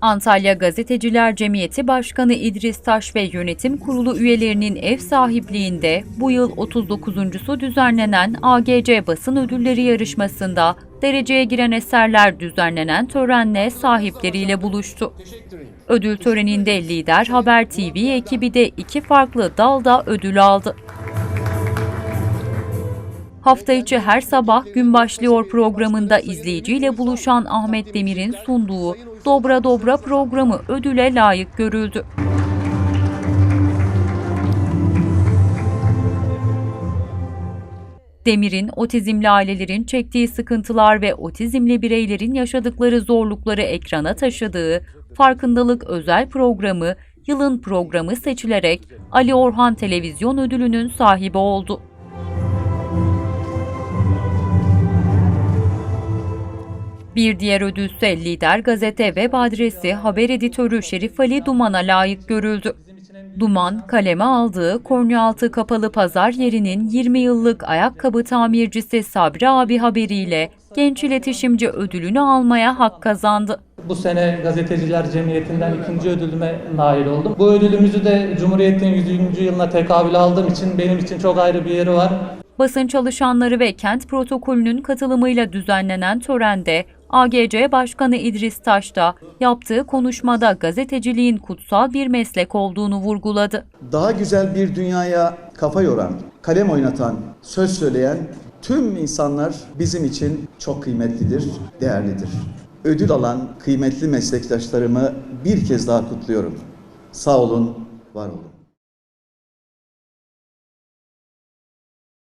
Antalya Gazeteciler Cemiyeti Başkanı İdris Taş ve yönetim kurulu üyelerinin ev sahipliğinde bu yıl 39.sü düzenlenen AGC basın ödülleri yarışmasında dereceye giren eserler düzenlenen törenle sahipleriyle buluştu. Ödül töreninde Lider Haber TV ekibi de iki farklı dalda ödül aldı. Hafta içi her sabah gün başlıyor programında izleyiciyle buluşan Ahmet Demir'in sunduğu Dobra Dobra programı ödüle layık görüldü. Demir'in otizmli ailelerin çektiği sıkıntılar ve otizmli bireylerin yaşadıkları zorlukları ekrana taşıdığı Farkındalık özel programı yılın programı seçilerek Ali Orhan Televizyon Ödülü'nün sahibi oldu. Bir diğer ödülse Lider Gazete web adresi haber editörü Şerif Ali Duman'a layık görüldü. Duman, kaleme aldığı Kornualtı Kapalı Pazar yerinin 20 yıllık ayakkabı tamircisi Sabri abi haberiyle genç iletişimci ödülünü almaya hak kazandı. Bu sene Gazeteciler Cemiyeti'nden ikinci ödülüme nail oldum. Bu ödülümüzü de Cumhuriyet'in 100. yılına tekabül aldığım için benim için çok ayrı bir yeri var. Basın çalışanları ve kent protokolünün katılımıyla düzenlenen törende AGC Başkanı İdris Taş da yaptığı konuşmada gazeteciliğin kutsal bir meslek olduğunu vurguladı. daha güzel bir dünyaya kafa yoran, kalem oynatan, söz söyleyen tüm insanlar bizim için çok kıymetlidir, değerlidir. Ödül alan kıymetli meslektaşlarımı bir kez daha kutluyorum. Sağ olun, var olun.